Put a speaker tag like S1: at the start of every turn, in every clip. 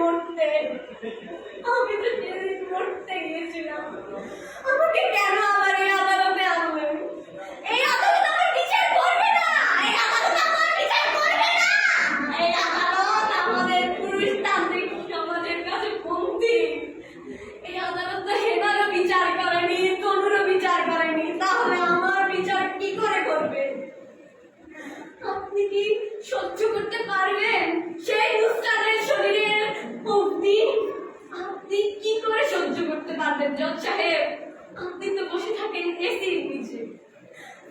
S1: মরতে আমি তো মরতে গিয়েছিলাম। আমাকে কেন আবার এই আদালতে আনলেন এই আদালত আমার বিচার করবে না। এই আদালত আমার বিচার করবে না। এই আদালত আমাদের পুরুষতান্ত্রিক সমাজের কাছে বন্দি এই আদালত তো হেনারও বিচার করেনি তনুরও বিচার করেনি। তাহলে আমার বিচার কি করে করবে? আপনি কি সহ্য করতে পারবেন? সেই জজ সাহেব আপনি তো বসে থাকেন এসির নিচে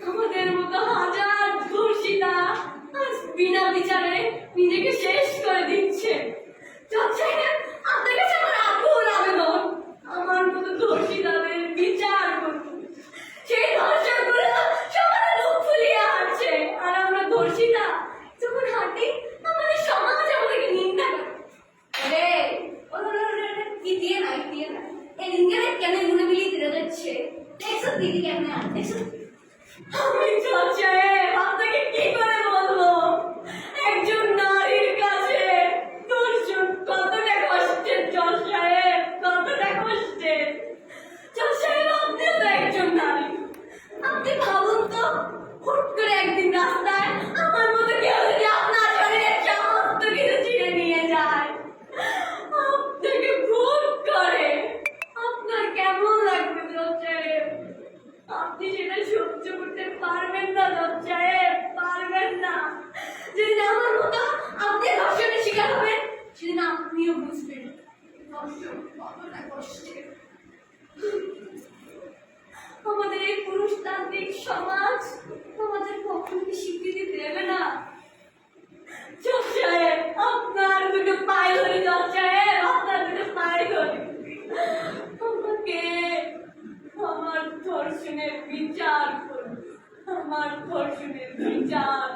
S1: আমাদের মতো হাজার ধর্ষিতা বিনা বিচারে নিজেকে শেষ করে দিচ্ছে। জজ সাহেব देख सकती थी कैमरे देख सकती हाँ, আমাদের এই পুরুষতান্ত্রিক সমাজ আমাদের স্বীকৃতি দেবে না। আপনার দুটো পায়ে ধরে সাহেব আপনার দুটো পায়ে ধরে। আমাকে আমার ধর্ষণের বিচার করুন। আমার ধর্ষণের বিচার